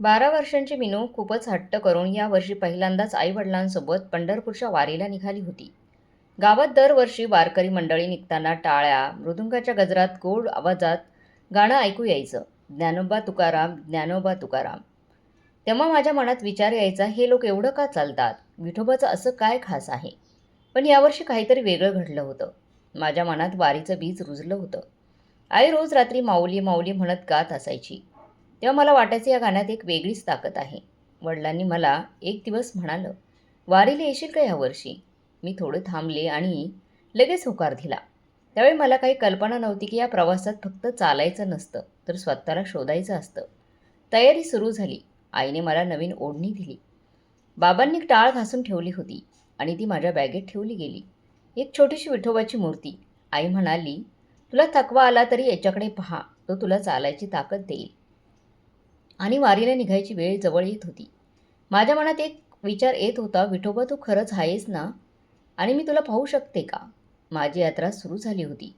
बारा वर्षांची मिनू खूपच हट्ट करून यावर्षी पहिल्यांदाच आईवडिलांसोबत पंढरपूरच्या वारीला निघाली होती. गावात दरवर्षी वारकरी मंडळी निघताना टाळ्या मृदुंगाच्या गजरात गोड आवाजात गाणं ऐकू यायचं. ज्ञानोबा तुकाराम ज्ञानोबा तुकाराम. तेव्हा माझ्या मनात विचार यायचा हे लोक एवढं का चालतात? विठोबाचं असं काय खास आहे? पण यावर्षी काहीतरी वेगळं घडलं होतं. माझ्या मनात वारीचं बीज रुजलं होतं. आई रोज रात्री माऊली माऊली म्हणत गात असायची. तेव्हा मला वाटायचं या गाण्यात एक वेगळीच ताकद आहे. वडिलांनी मला एक दिवस म्हणालं वारीला येशील का यावर्षी? मी थोडं थांबले आणि लगेच होकार दिला. त्यावेळी मला काही कल्पना नव्हती की या प्रवासात फक्त चालायचं नसतं तर स्वतःला शोधायचं असतं. तयारी सुरू झाली. आईने मला नवीन ओढणी दिली. बाबांनी टाळ घासून ठेवली होती आणि ती माझ्या बॅगेत ठेवली गेली. एक छोटीशी विठोबाची मूर्ती. आई म्हणाली तुला थकवा आला तरी याच्याकडे पहा. तो तुला चालायची ताकद देईल. आणि वारीला निघायची वेळ जवळ येत होती. माझ्या मनात एक विचार येत होता विठोबा तू खरंच आहेस ना? आणि मी तुला पाहू शकते का? माझी यात्रा सुरू झाली होती.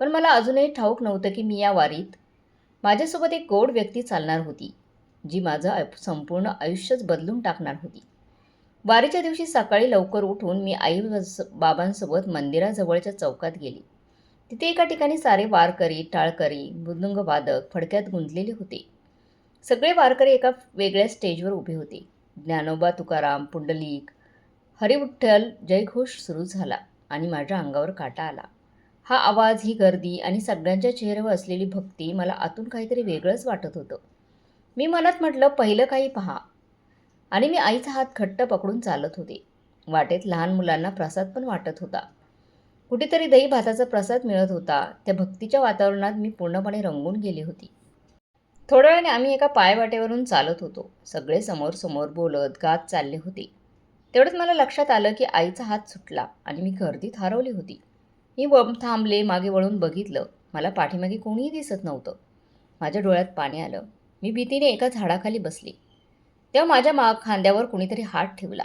पण मला अजूनही ठाऊक नव्हतं की मी या वारीत माझ्यासोबत एक गोड व्यक्ती चालणार होती जी माझं संपूर्ण आयुष्यच बदलून टाकणार होती. वारीच्या दिवशी सकाळी लवकर उठून मी आई बाबांसोबत मंदिराजवळच्या चौकात गेली. तिथे एका ठिकाणी सारे वारकरी टाळकरी मृदुंगवादक फडक्यात गुंतलेले होते. सगळे वारकरी एका वेगळ्या स्टेजवर उभे होते. ज्ञानोबा तुकाराम पुंडलिक हरिविठ्ठल जयघोष सुरू झाला आणि माझ्या अंगावर काटा आला. हा आवाज ही गर्दी आणि सगळ्यांच्या चेहऱ्यावर असलेली भक्ती मला आतून काहीतरी वेगळंच वाटत होतं. मी मनात म्हटलं पहिलं काही पहा. आणि मी आईचा हात घट्ट पकडून चालत होते. वाटेत लहान मुलांना प्रसाद पण वाटत होता. कुठेतरी दही भाताचा प्रसाद मिळत होता. त्या भक्तीच्या वातावरणात मी पूर्णपणे रंगून गेली होती. थोड्या वेळाने आम्ही एका पायवाटेवरून चालत होतो. सगळे समोर समोर बोलत गात चालले होते. तेवढंच मला लक्षात आलं की आईचा हात सुटला आणि मी गर्दीत हरवली होती. मी व थांबले मागे वळून बघितलं. मला पाठीमागे कोणीही दिसत नव्हतं. माझ्या डोळ्यात पाणी आलं. मी भीतीने एका झाडाखाली बसली. तेव्हा माझ्या मा खांद्यावर कुणीतरी हात ठेवला.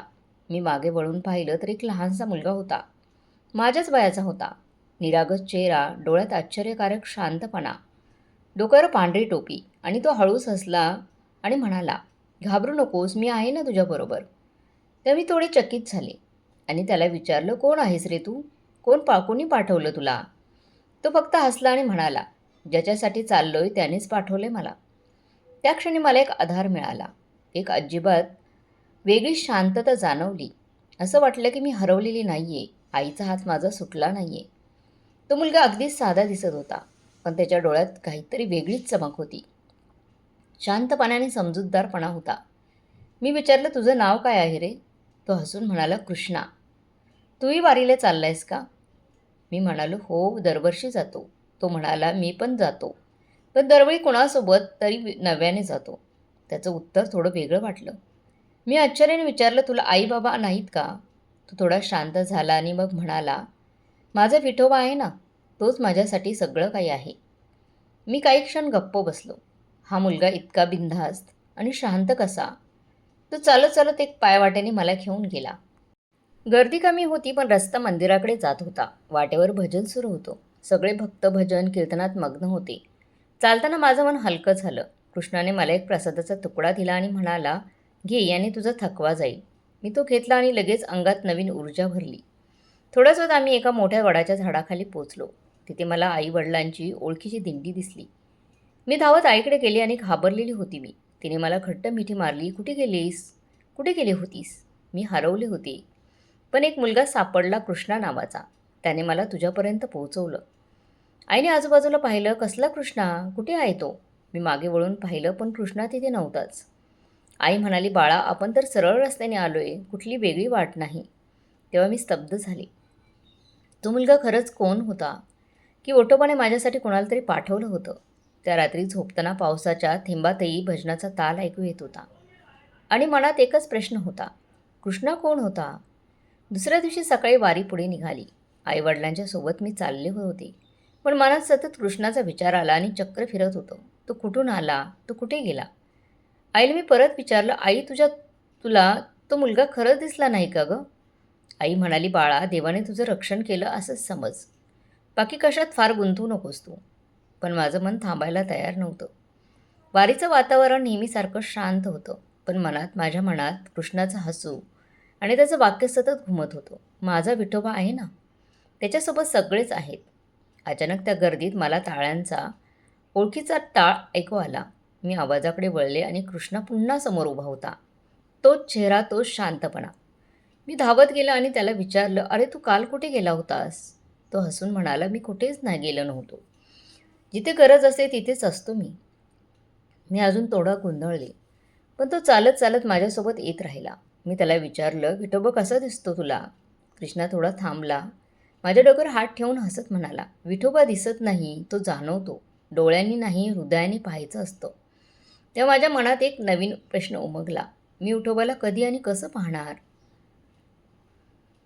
मी मागे वळून पाहिलं तर एक लहानसा मुलगा होता. माझ्याच वयाचा होता. निरागस चेहरा डोळ्यात आश्चर्यकारक शांतपणा. डोक्यावर पांढरी टोपी आणि तो हळूच हसला आणि म्हणाला घाबरू नकोस मी आहे ना तुझ्याबरोबर तर मी थोडे चकित झाले आणि त्याला विचारलं कोण आहेस रे तू? कोण पा कोणी पाठवलं तुला? तो फक्त हसला आणि म्हणाला ज्याच्यासाठी चाललोय त्यानेच पाठवले मला. त्या क्षणी मला एक आधार मिळाला. एक अजिबात वेगळी शांतता जाणवली. असं वाटलं की मी हरवलेली नाही आहे आईचा हात माझा सुटला नाही आहे तो मुलगा अगदीच साधा दिसत होता. पण त्याच्या डोळ्यात काहीतरी वेगळीच चमक होती. शांतपणाने समजूतदारपणा होता. मी विचारलं तुझं नाव काय आहे रे? तो हसून म्हणाला कृष्णा. तूही वारीला चाललायस का? मी म्हणालो हो दरवर्षी जातो. तो म्हणाला मी पण जातो. पण दरवेळी कोणासोबत तरी नव्याने जातो. त्याचं उत्तर थोडं वेगळं वाटलं. मी आश्चर्याने विचारलं तुला आई बाबा नाहीत का? तो थोडा शांत झाला आणि मग म्हणाला माझा विठोबा आहे ना? तोच माझ्यासाठी सगळं काही आहे. मी काही क्षण गप्प बसलो. हा मुलगा इतका बिनधास्त आणि शांत कसा? तो चालत चालत एक पायवाट्याने मला घेऊन गेला. गर्दी कमी होती पण रस्ता मंदिराकडे जात होता. वाटेवर भजन सुरू होतो. सगळे भक्त भजन कीर्तनात मग्न होते. चालताना माझं मन हलकं झालं. कृष्णाने मला एक प्रसादाचा तुकडा दिला आणि म्हणाला घे याने तुझा थकवा जाईल. मी तो घेतला आणि लगेच अंगात नवीन ऊर्जा भरली. थोड्याच वेळात आम्ही एका मोठ्या वडाच्या झाडाखाली पोचलो. तिथे मला आई वडिलांची ओळखीची दिंडी दिसली. मी धावत आईकडे गेली आणि घाबरलेली होती मी. तिने मला घट्ट मिठी मारली कुठे गेलीस? कुठे गेली होतीस? मी हरवले होते. पण एक मुलगा सापडला कृष्णा नावाचा. त्याने मला तुझ्यापर्यंत पोहोचवलं. आईने आजूबाजूला पाहिलं कसला कृष्णा? कुठे आहे तो? मी मागे वळून पाहिलं पण कृष्णा तिथे नव्हताच. आई म्हणाली बाळा आपण तर सरळ रस्त्याने आलो आहे कुठली वेगळी वाट नाही. तेव्हा मी स्तब्ध झाले. तो मुलगा खरंच कोण होता? की ओटोबाने माझ्यासाठी कोणाला तरी पाठवलं होतं. त्या रात्री झोपताना पावसाच्या थेंबातही भजनाचा ताल ऐकू येत होता. आणि मनात एकच प्रश्न होता. कृष्णा कोण होता? दुसऱ्या दिवशी सकाळी वारी पुढे निघाली. आईवडिलांच्या सोबत मी चालले होते. पण मनात सतत कृष्णाचा विचार आला आणि चक्र फिरत होतो. तो कुठून आला? तो कुठे गेला? आईला मी परत विचारलं आई तुझ्या तुला तो मुलगा खरंच दिसला नाही का गं? आई म्हणाली बाळा देवाने तुझं रक्षण केलं असंच समज. बाकी कशात फार गुंतू नकोस तू. पण माझं मन थांबायला तयार नव्हतं. वारीचं वातावरण नेहमीसारखं शांत होतं पण मनात माझ्या मनात कृष्णाचं हसू आणि त्याचं वाक्य सतत घुमत होतं. माझा विठोबा आहे ना? त्याच्यासोबत सगळेच आहेत. अचानक त्या गर्दीत मला टाळ्यांचा ओळखीचा टाळ ऐकू आला. मी आवाजाकडे वळले आणि कृष्णा पुन्हा समोर उभा होता. तोच चेहरा तोच शांतपणा. मी धावत गेला आणि त्याला विचारलं अरे तू काल कुठे गेला होतास? तो हसून म्हणाला मी कुठेच नाही गेलो नव्हतो. जिथे गरज असते तिथेच असतो मी. मी अजून थोडा गोंधळले पण तो चालत चालत माझ्यासोबत येत राहिला. मी त्याला विचारलं विठोबा कसा दिसतो तुला? कृष्णा थोडा थांबला. माझ्या डोक्यावर हात ठेवून हसत म्हणाला विठोबा दिसत नाही तो जाणवतो. डोळ्यांनी नाही हृदयाने पाहायचं असतं. तेव्हा माझ्या मनात एक नवीन प्रश्न उमगला. मी विठोबाला कधी आणि कसं पाहणार?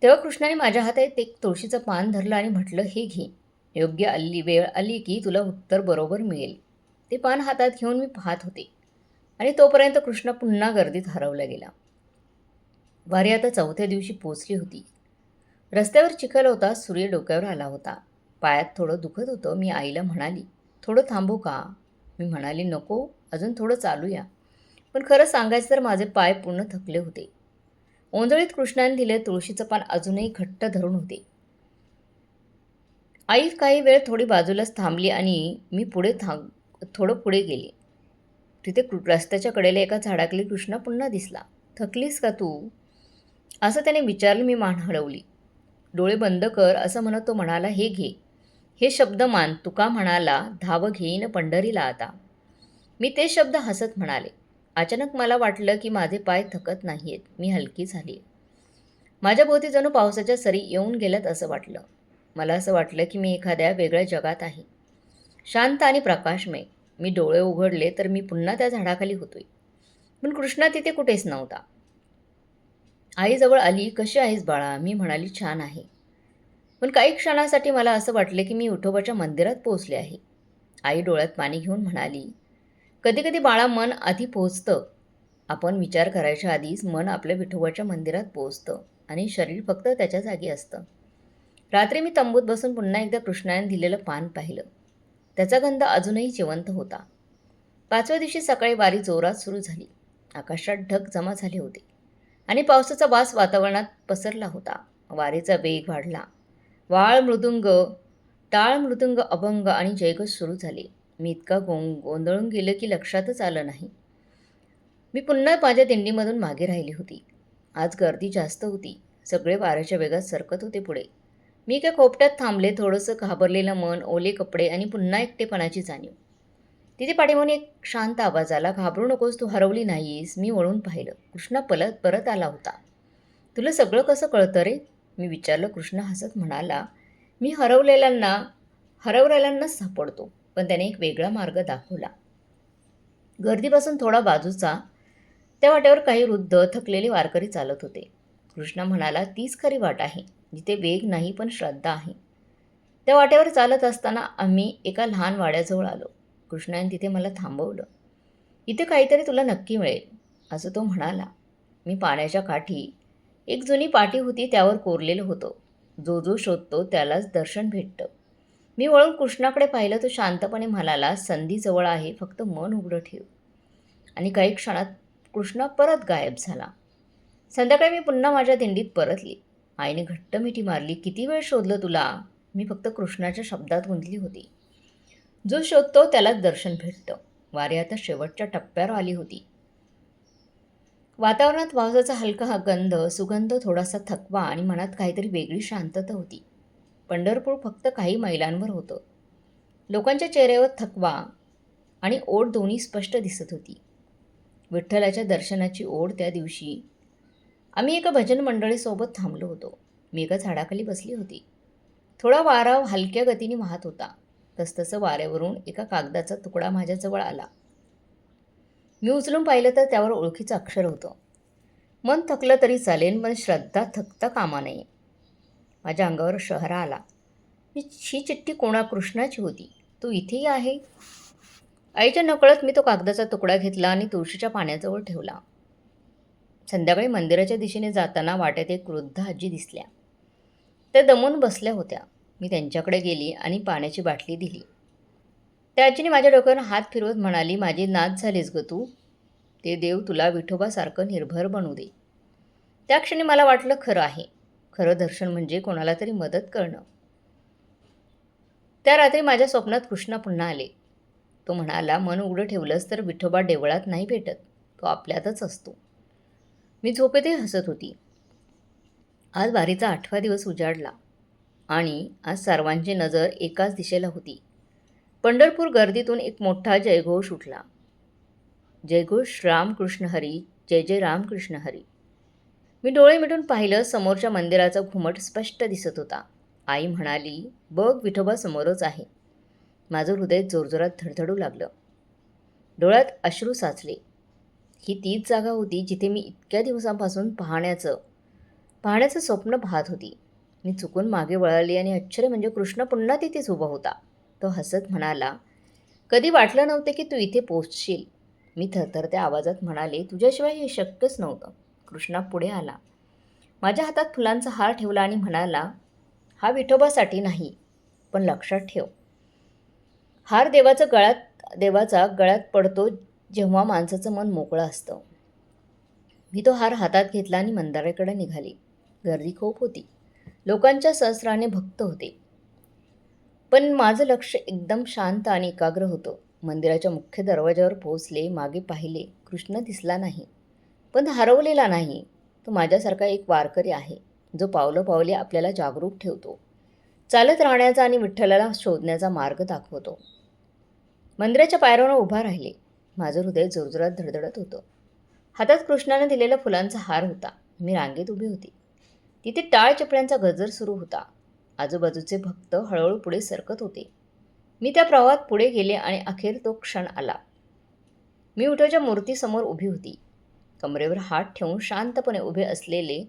तेव्हा कृष्णाने माझ्या हातात एक तुळशीचं पान धरलं आणि म्हटलं हे घे. योग्य आली वेळ आली की तुला उत्तर बरोबर मिळेल. ते पान हातात घेऊन मी पाहत होते. आणि तोपर्यंत कृष्ण पुन्हा गर्दीत हरवला गेला. वारी आता चौथ्या दिवशी पोचली होती. रस्त्यावर चिखल होता सूर्य डोक्यावर आला होता. पायात थोडं दुखत होतं मी आईला म्हणाली थोडं थांबू का? मी म्हणाली नको अजून थोडं चालूया. पण खरं सांगायचं तर माझे पाय पूर्ण थकले होते. ओंजळीत कृष्णाने दिले तुळशीचं पान अजूनही घट्ट धरून होते. आई काही वेळ थोडी बाजूलाच थांबली आणि मी पुढे थांब थोडं पुढे गेले. तिथे कृ रस्त्याच्या कडेला एका झाडाखाली कृष्णा पुन्हा दिसला. थकलीस का तू? असं त्याने विचारलं मी मान हलवली. डोळे बंद कर असं म्हणत तो म्हणाला हे घे. हे शब्द मान तुका म्हणाला धाव घेईन पंढरीला आता. मी ते शब्द हसत म्हणाले. अचानक मला वाटलं की माझे पाय थकत नाहीत मी हलकी झाली. माझ्या भोवती जणू पावसाच्या सरी येऊन गेल्यात असं वाटलं. मला असं वाटलं की मी एखाद्या वेगळ्या जगात आहे. शांत आणि प्रकाशमय. मी डोळे उघडले तर मी पुन्हा त्या झाडाखाली होतोय. पण कृष्णा तिथे कुठेच नव्हता. आईजवळ आली कशी आहेस बाळा मी म्हणाली छान आहे पण काही क्षणासाठी मला असं वाटले की मी विठोबाच्या मंदिरात पोहोचले आहे. आई डोळ्यात पाणी घेऊन म्हणाली कधी कधी बाळा मन आधी पोचतं. आपण विचार करायच्या आधीच मन आपल्या विठोबाच्या मंदिरात पोचतं आणि शरीर फक्त त्याच्या जागी असतं. रात्री मी तंबूत बसून पुन्हा एकदा कृष्णाने दिलेलं पान पाहिलं. त्याचा गंध अजूनही जिवंत होता. पाचव्या दिवशी सकाळी वारी जोरात सुरू झाली. आकाशात ढग जमा झाले होते आणि पावसाचा वास वातावरणात पसरला होता. वारीचा वेग वाढला. वाळ मृदुंग टाळ मृदुंग अभंग आणि जयघोष सुरू झाले. मी इतका गों गोंधळून गेलं की लक्षातच आलं नाही. मी पुन्हा माझ्या दिंडीमधून मागे राहिली होती. आज गर्दी जास्त होती. सगळे वाऱ्याच्या वेगात सरकत होते पुढे. मी एका खोपट्यात थांबले थोडंसं घाबरलेलं मन ओले कपडे आणि पुन्हा एकटेपणाची जाणीव. तिथे पाठीमागून एक शांत आवाज आला. घाबरू नकोस तू हरवली नाहीस. मी वळून पाहिलं. कृष्णा पलत परत आला होता. तुला सगळं कसं कळतं रे? मी विचारलं. कृष्ण हसत म्हणाला. मी हरवलेल्यांना हरवलेल्यांनाच सापडतो. पण त्याने एक वेगळा मार्ग दाखवला. गर्दीपासून थोडा बाजूचा त्या वाट्यावर काही वृद्ध थकलेले वारकरी चालत होते. कृष्णा म्हणाला तीच खरी वाट आहे जिथे वेग नाही पण श्रद्धा आहे. त्या वाट्यावर चालत असताना आम्ही एका लहान वाड्याजवळ आलो. कृष्णाने तिथे मला थांबवलं. इथे काहीतरी तुला नक्की मिळेल असं तो म्हणाला. मी पाण्याच्या काठी एक जुनी पाटी होती त्यावर कोरलेलं होतं. जो जो शोधतो त्यालाच दर्शन भेटतं. मी वळून कृष्णाकडे पाहिलं तो शांतपणे म्हणाला संधी जवळ आहे फक्त मन उघडं ठेव. आणि काही क्षणात कृष्णा परत गायब झाला. संध्याकाळी मी पुन्हा माझ्या दिंडीत परतली. आईने घट्ट मिठी मारली किती वेळ शोधलं तुला? मी फक्त कृष्णाच्या शब्दात गुंतली होती. जो शोधतो त्यालाच दर्शन भेटतं. वारी आता शेवटच्या टप्प्यावर आली होती. वातावरणात पावसाचा हलका हा गंध सुगंध थोडासा थकवा आणि मनात काहीतरी वेगळी शांतता होती. पंढरपूर फक्त काही मैलांवर होतं. लोकांच्या चेहऱ्यावर थकवा आणि ओढ दोन्ही स्पष्ट दिसत होती. विठ्ठलाच्या दर्शनाची ओढ त्या दिवशी. आम्ही एका भजन मंडळीसोबत थांबलो होतो. मी एका झाडाखाली बसली होती. थोडा वारा हलक्या गतीने वाहत होता. तसतसं वाऱ्यावरून एका कागदाचा तुकडा माझ्याजवळ आला. मी उचलून पाहिलं तर त्यावर ओळखीचं अक्षर होतं. मन थकलं तरी चालेल पण श्रद्धा थकता कामा नये. माझ्या अंगावर शहरा आला. मी ही चिठ्ठी कोणा कृष्णाची होती? तू इथेही आहे? आईच्या नकळत मी तो कागदाचा तुकडा घेतला आणि तुळशीच्या पाण्याजवळ ठेवला. संध्याकाळी मंदिराच्या दिशेने जाताना वाट्यात एक वृद्ध आजी दिसल्या. त्या दमून बसल्या होत्या. मी त्यांच्याकडे गेली आणि पाण्याची बाटली दिली. त्या आजीने माझ्या डोक्यावर हात फिरवत म्हणाली माझी नाच झालीस ग तू. ते देव तुला विठोबासारखं निर्भर बनू दे. त्या क्षणी मला वाटलं खरं आहे. खरं दर्शन म्हणजे कोणाला तरी मदत करणं. त्या रात्री माझ्या स्वप्नात कृष्णा पुन्हा आले. तो म्हणाला मन उघडं ठेवलंस तर विठोबा देवळात नाही भेटत. तो आपल्यातच असतो. मी झोपेतही हसत होती. आज वारीचा आठवा दिवस उजाडला आणि आज सर्वांची नजर एकाच दिशेला होती. पंढरपूर गर्दीतून एक मोठा जयघोष उठला. जयघोष रामकृष्ण हरी जय जय रामकृष्ण हरी. मी डोळे मिटून पाहिलं समोरच्या मंदिराचा घुमट स्पष्ट दिसत होता. आई म्हणाली बघ विठोबा समोरच आहे. माझं हृदय जोरजोरात धडधडू लागलं. डोळ्यात अश्रू साचले. ही तीच जागा होती जिथे मी इतक्या दिवसांपासून पाहण्याचं पाहण्याचं स्वप्न पाहत होती. मी चुकून मागे वळाली आणि आश्चर्य म्हणजे कृष्ण पुन्हा तिथेच उभा होता. तो हसत म्हणाला कधी वाटलं नव्हतं की तू इथे पोचशील मी थरथरत्या आवाजात म्हणाले तुझ्याशिवाय हे शक्यच नव्हतं. कृष्णा पुढे आला. माझ्या हातात फुलांचा हार ठेवला आणि म्हणाला हा विठोबासाठी नाही पण लक्षात ठेव. हार देवाचं गळ्यात देवाचा गळ्यात पडतो जेव्हा माणसाचं मन मोकळं असतं. मी तो हार हातात घेतला आणि मंदाराकडे निघाली. गर्दी खूप होती. लोकांच्या सहस्राने भक्त होते. पण माझं लक्ष एकदम शांत आणि एकाग्र होतं. मंदिराच्या मुख्य दरवाजावर पोहोचले मागे पाहिले कृष्ण दिसला नाही. पण हरवलेला नाही. तो माझ्यासारखा एक वारकरी आहे जो पावलं पावले आपल्याला जागरूक ठेवतो. चालत राहण्याचा आणि विठ्ठलाला शोधण्याचा मार्ग दाखवतो. मंदिराच्या पायऱ्यावर उभा राहिले. माझं हृदय जोरजोरात धडधडत होतं. हातात कृष्णाने दिलेला फुलांचा हार होता. मी रांगेत उभी होती. तिथे टाळ चिपळ्यांचा गजर सुरू होता. आजूबाजूचे भक्त हळूहळू पुढे सरकत होते. मी त्या प्रवाहात पुढे गेले आणि अखेर तो क्षण आला. मी उठवच्या मूर्तीसमोर उभी होती. कमरेवर हात ठेवून शांतपणे उभे असलेले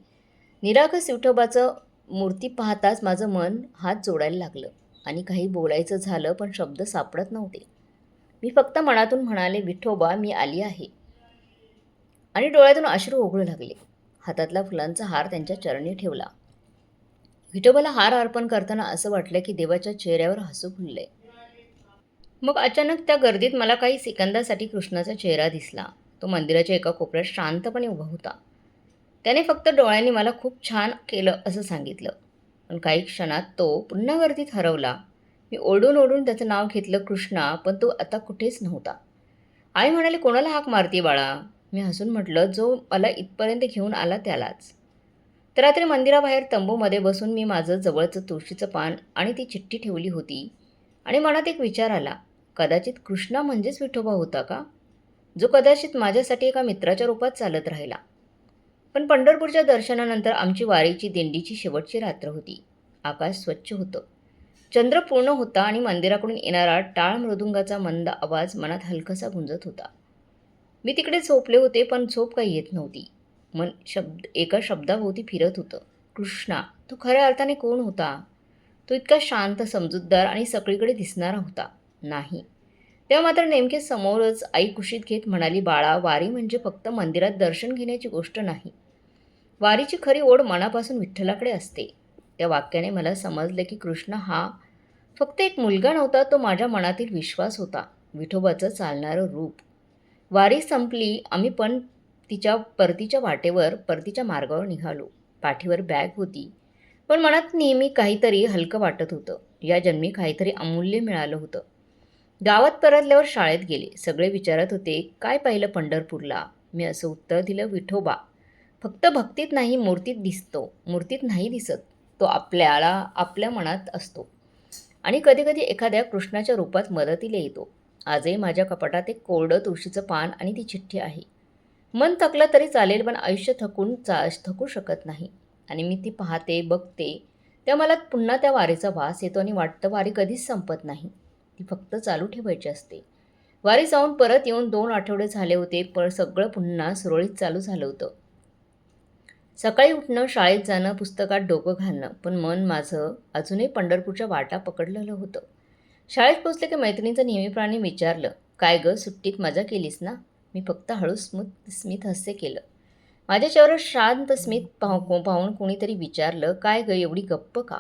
निरागस विठोबाचं मूर्ती पाहताच माझं मन हात जोडायला लागलं. आणि काही बोलायचं झालं पण शब्द सापडत नव्हते. मी फक्त मनातून म्हणाले विठोबा मी आली आहे. आणि डोळ्यातून अश्रू ओघळू लागले. हातातला फुलांचा हार त्यांच्या चरणी ठेवला. विठोबाला हार अर्पण करताना असं वाटलं की देवाच्या चेहऱ्यावर हसू फुलले मग अचानक त्या गर्दीत मला काही सेकंदासाठी कृष्णाचा चेहरा दिसला. तो मंदिराच्या एका कोपऱ्यात शांतपणे उभा होता. त्याने फक्त डोळ्यांनी मला खूप छान केलं असं सांगितलं. पण काही क्षणात तो पुन्हा गर्दीत हरवला. मी ओढून ओढून त्याचं नाव घेतलं कृष्णा पण तो आता कुठेच नव्हता. आई म्हणाले कोणाला हाक मारती बाळा? मी हसून म्हटलं जो मला इथपर्यंत घेऊन आला त्यालाच. तर रात्री मंदिराबाहेर तंबूमध्ये बसून मी माझं जवळचं तुळशीचं पान आणि ती चिठ्ठी ठेवली होती. आणि मनात एक विचार आला कदाचित कृष्णा म्हणजेच विठोबा होता का? जो कदाचित माझ्यासाठी एका मित्राच्या रूपात चालत राहिला. पण पंढरपूरच्या दर्शनानंतर आमची वारीची दिंडीची शेवटची रात्र होती. आकाश स्वच्छ होतं. चंद्र पूर्ण होता आणि मंदिराकडून येणारा टाळ मृदुंगाचा मंद आवाज मनात हलकासा गुंजत होता. मी तिकडे झोपले होते पण झोप काही येत नव्हती. मन शब्द एका शब्दाभोवती फिरत होतं. कृष्णा तो खऱ्या अर्थाने कोण होता? तो इतका शांत समजूतदार आणि सगळीकडे दिसणारा होता. नाही. तेव्हा मात्र नेमके समोरच आई कुशीत घेत म्हणाली बाळा वारी म्हणजे फक्त मंदिरात दर्शन घेण्याची गोष्ट नाही. वारीची खरी ओढ मनापासून विठ्ठलाकडे असते त्या वाक्याने मला समजले की कृष्ण हा फक्त एक मुलगा नव्हता तो माझ्या मनातील विश्वास होता. विठोबाचं चालणारं रूप. वारी संपली आम्ही पण तिच्या परतीच्या वाटेवर परतीच्या मार्गावर निघालो. पाठीवर बॅग होती. पण मनात नेहमी काहीतरी हलकं वाटत होतं. या जन्मी काहीतरी अमूल्य मिळालं होतं. गावात परतल्यावर शाळेत गेले. सगळे विचारत होते काय पाहिलं पंढरपूरला? मी असं उत्तर दिलं विठोबा. फक्त भक्तीत नाही मूर्तीत दिसतो. मूर्तीत नाही दिसत. तो आपल्याला आपल्या मनात असतो. आणि कधीकधी एखाद्या कृष्णाच्या रूपात मदतीला येतो. आजही माझ्या कपाटात एक कोरडं तुळशीचं पान आणि ती चिठ्ठी आहे. मन थकलं तरी चालेल पण आयुष्य थकून चा थकू शकत नाही. आणि मी ती पाहते बघते. त्या मला पुन्हा त्या वारीचा वास येतो आणि वाटतं वारी कधीच संपत नाही. ती फक्त चालू ठेवायची असते. वारी जाऊन परत येऊन दोन आठवडे झाले होते पण सगळं पुन्हा सुरळीत चालू झालं होतं. सकाळी उठणं शाळेत जाणं पुस्तकात डोकं घालणं पण मन माझं अजूनही पंढरपूरच्या वाटा पकडलेलं होतं. शाळेत पोचले की मैत्रिणीचं नेहमीप्रमाणे विचारलं काय गं सुट्टीत मजा केलीस ना? मी फक्त हळू स्मूत स्मित हस्य केलं. माझ्या चेहऱ्यावर शांत स्मित पाहू पाहून कोणीतरी विचारलं काय गं एवढी गप्प का?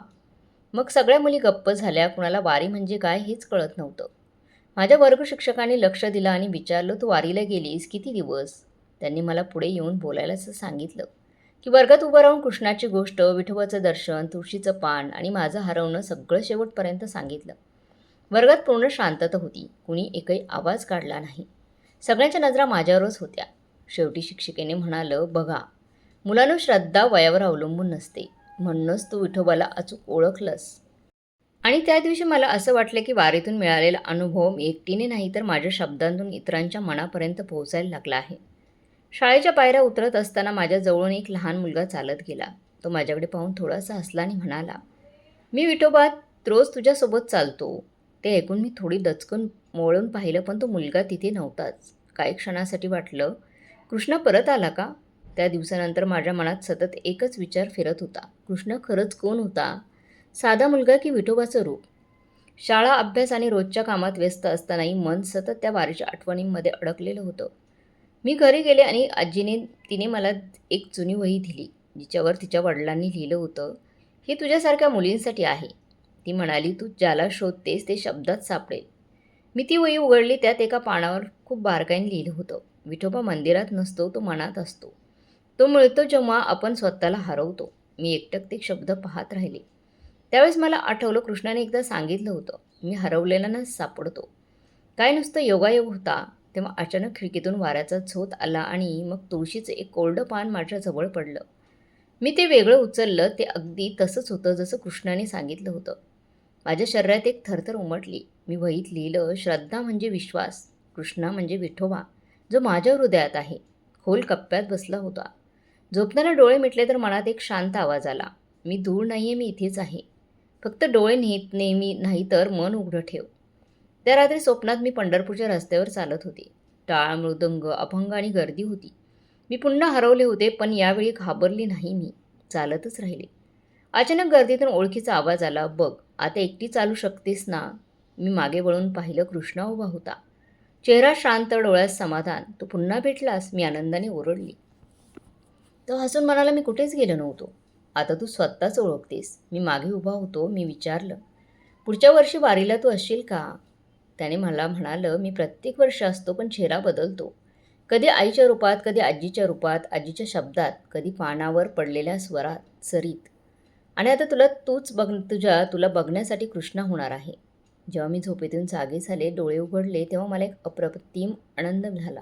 मग सगळ्या मुली गप्प झाल्या. कुणाला वारी म्हणजे काय हेच कळत नव्हतं. माझ्या वर्गशिक्षकांनी लक्ष दिलं आणि विचारलं तू वारीला गेलीस? किती दिवस? त्यांनी मला पुढे येऊन बोलायला असं सांगितलं की वर्गात उभं राहून कृष्णाची गोष्ट विठोबाचं दर्शन तुळशीचं पान आणि माझं हरवणं सगळं शेवटपर्यंत सांगितलं. वर्गात पूर्ण शांतता होती. कुणी एकही आवाज काढला नाही. सगळ्यांच्या नजरा माझ्यावरच होत्या. शेवटी शिक्षिकेने म्हणालं बघा मुलांना श्रद्धा वयावर अवलंबून नसते. म्हणूनच तू विठोबाला अचूक ओळखलंस. आणि त्या दिवशी मला असं वाटलं की वारीतून मिळालेला अनुभव मी एकटीने नाही तर माझ्या शब्दांतून इतरांच्या मनापर्यंत पोहोचायला लागला आहे. शाळेच्या पायऱ्या उतरत असताना माझ्याजवळून एक लहान मुलगा चालत गेला. तो माझ्याकडे पाहून थोडासा हसला आणि म्हणाला मी विठोबात रोज तुझ्यासोबत चालतो. ते ऐकून मी थोडी दचकून मोळून पाहिलं पण तो मुलगा तिथे नव्हताच. काही क्षणासाठी वाटलं कृष्ण परत आला का? त्या दिवसानंतर माझ्या मनात सतत एकच विचार फिरत होता. कृष्ण खरंच कोण होता? साधा मुलगा की विठोबाचं रूप? शाळा अभ्यास आणि रोजच्या कामात व्यस्त असतानाही मन सतत त्या वारीच्या आठवणींमध्ये अडकलेलं होतं. मी घरी गेले आणि आजीने तिने मला एक जुनी वही दिली जिच्यावर तिच्या वडिलांनी लिहिलं होतं हे तुझ्यासारख्या मुलींसाठी आहे ती म्हणाली तू ज्याला शोधतेस ते शब्दात सापडेल मी ती वही उघडली त्यात एका पानावर खूप बारकाईने लिहिलं होतं. विठोबा मंदिरात नसतो तो मनात असतो. तो मिळतो जेव्हा आपण स्वतःला हरवतो. मी एकटक ते शब्द पाहत राहिले. त्यावेळेस मला आठवलं कृष्णाने एकदा सांगितलं होतं मी हरवलेल्यानंच सापडतो. काय नुसतं योगायोग होता तेव्हा अचानक खिडकीतून वाऱ्याचा झोत आला आणि मग तुळशीचं एक कोरडं पान माझ्या जवळ पडलं. मी ते वेगळं उचललं ते अगदी तसंच होतं जसं कृष्णाने सांगितलं होतं. माझ्या शरीरात एक थरथर उमटली. मी वहीत लिहिलं श्रद्धा म्हणजे विश्वास कृष्णा म्हणजे विठोबा जो माझ्या हृदयात आहे. खोल कप्प्यात बसला होता. झोपताना डोळे मिटले तर मनात एक शांत आवाज आला. मी दूर नाही आहे मी इथेच आहे. फक्त डोळे नेत नेहमी नाही तर मन उघडं ठेव. त्या रात्री स्वप्नात मी पंढरपूरच्या रस्त्यावर चालत होते. टाळ मृदंग अभंग आणि गर्दी होती. मी पुन्हा हरवले होते पण यावेळी घाबरली नाही मी. चालतच राहिले. अचानक गर्दीतून ओळखीचा आवाज आला. बघ आता एकटी चालू शकतेस ना? मी मागे वळून पाहिलं कृष्णा उभा होता. चेहरा शांत डोळ्यात समाधान. तू पुन्हा भेटलास. मी आनंदाने ओरडली. तो हसून म्हणाला मी कुठेच गेलो नव्हतो. आता तू स्वतःच ओळखतेस. मी मागे उभा होतो मी विचारलं. पुढच्या वर्षी वारीला तू असशील का? त्याने मला म्हणालं मी प्रत्येक वर्ष असतो पण चेहरा बदलतो. कधी आईच्या रूपात कधी आजीच्या रूपात आजीच्या शब्दात कधी पानावर पडलेल्या स्वरात सरीत. आणि आता तुला तूच बघ तुझ्या तुला बघण्यासाठी कृष्णा होणार आहे. जेव्हा मी झोपेतून जागे झाले डोळे उघडले तेव्हा मला एक अप्रतिम आनंद झाला.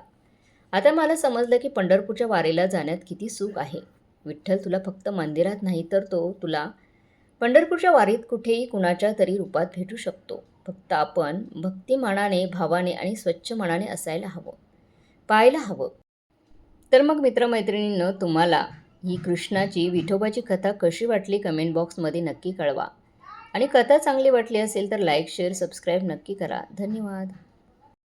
आता मला समजलं की पंढरपूरच्या वारीला जाण्यात किती सुख आहे. विठ्ठल तुला फक्त मंदिरात नाही तर तो तुला पंढरपूरच्या वारीत कुठेही कुणाच्या तरी रूपात भेटू शकतो. फक्त आपण भक्तिमानाने भावाने आणि स्वच्छ मनाने असायला हवं. पाहायला हवं. तर मग मित्रमैत्रिणींनं तुम्हाला ही कृष्णाची विठोबाची कथा कशी वाटली कमेंट बॉक्समध्ये नक्की कळवा. आणि कथा चांगली वाटली असेल तर लाईक शेअर सबस्क्राईब नक्की करा. धन्यवाद.